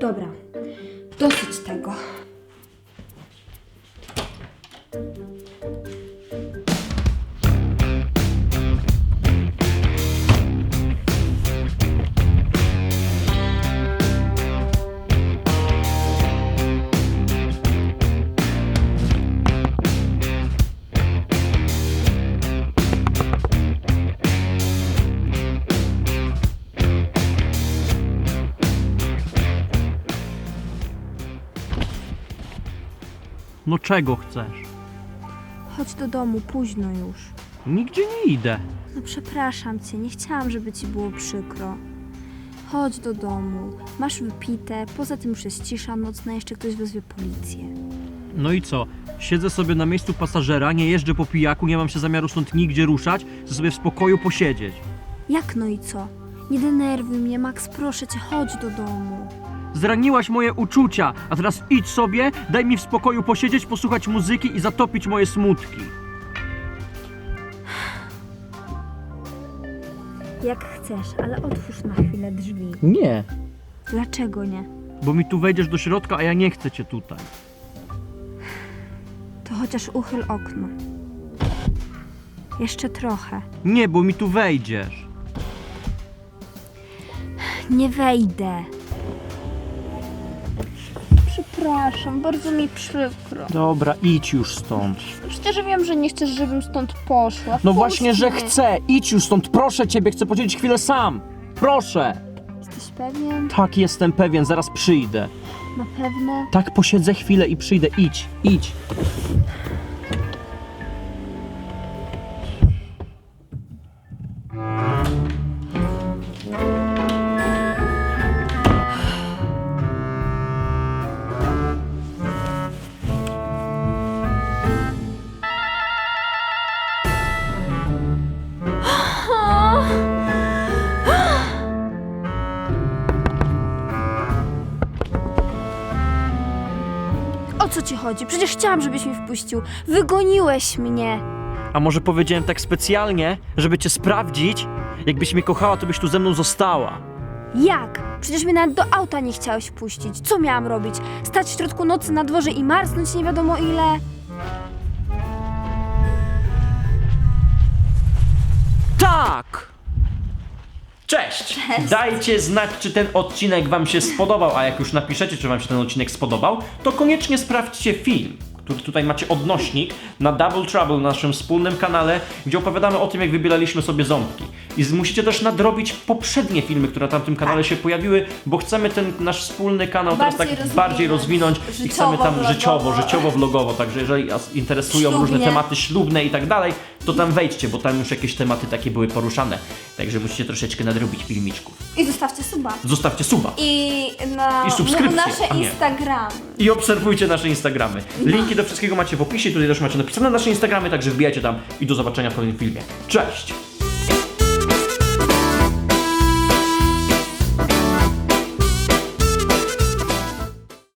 Dobra, dosyć tego. No czego chcesz? Chodź do domu, późno już. Nigdzie nie idę. No przepraszam cię, nie chciałam, żeby ci było przykro. Chodź do domu, masz wypite, poza tym już jest cisza nocna, jeszcze ktoś wezwie policję. No i co? Siedzę sobie na miejscu pasażera, nie jeżdżę po pijaku, nie mam się zamiaru stąd nigdzie ruszać, chcę sobie w spokoju posiedzieć. Jak no i co? Nie denerwuj mnie, Max, proszę cię, chodź do domu. Zraniłaś moje uczucia, a teraz idź sobie, daj mi w spokoju posiedzieć, posłuchać muzyki i zatopić moje smutki. Jak chcesz, ale otwórz na chwilę drzwi. Nie. Dlaczego nie? Bo mi tu wejdziesz do środka, a ja nie chcę cię tutaj. To chociaż uchyl okno. Jeszcze trochę. Nie, bo mi tu wejdziesz. Nie wejdę. Przepraszam, bardzo mi przykro. Dobra, idź już stąd. Przecież wiem, że nie chcesz, żebym stąd poszła. No Puść właśnie, że mnie. chcę. Idź już stąd, proszę ciebie, chcę posiedzieć chwilę sam. Proszę. Jesteś pewien? Tak, jestem pewien, zaraz przyjdę. Na pewno? Tak, posiedzę chwilę i przyjdę. Idź, idź. O co ci chodzi? Przecież chciałam, żebyś mnie wpuścił. Wygoniłeś mnie. A może powiedziałem tak specjalnie, żeby cię sprawdzić? Jakbyś mnie kochała, to byś tu ze mną została. Jak? Przecież mnie nawet do auta nie chciałeś wpuścić. Co miałam robić? Stać w środku nocy na dworze i marsnąć nie wiadomo ile? Tak! Cześć! Dajcie znać, czy ten odcinek Wam się spodobał, a jak już napiszecie, czy Wam się ten odcinek spodobał, to koniecznie sprawdźcie film, który tutaj macie odnośnik na Double Trouble, na naszym wspólnym kanale, gdzie opowiadamy o tym, jak wybieraliśmy sobie ząbki. I musicie też nadrobić poprzednie filmy, które na tamtym kanale się pojawiły, bo chcemy ten nasz wspólny kanał teraz Bardziej tak rozwinąć. bardziej rozwinąć i chcemy tam Życiowo, życiowo, vlogowo. życiowo, vlogowo, także jeżeli Was interesują Ślubnie. różne tematy ślubne i tak dalej, to tam wejdźcie, bo tam już jakieś tematy takie były poruszane. Także musicie troszeczkę nadrobić filmiczków. I zostawcie suba. Zostawcie suba. I na I subskrypcję, nasze a nie. Instagramy. I obserwujcie nasze Instagramy. Linki do wszystkiego macie w opisie, tutaj też macie napisane nasze Instagramy, także wbijajcie tam i do zobaczenia w kolejnym filmie. Cześć!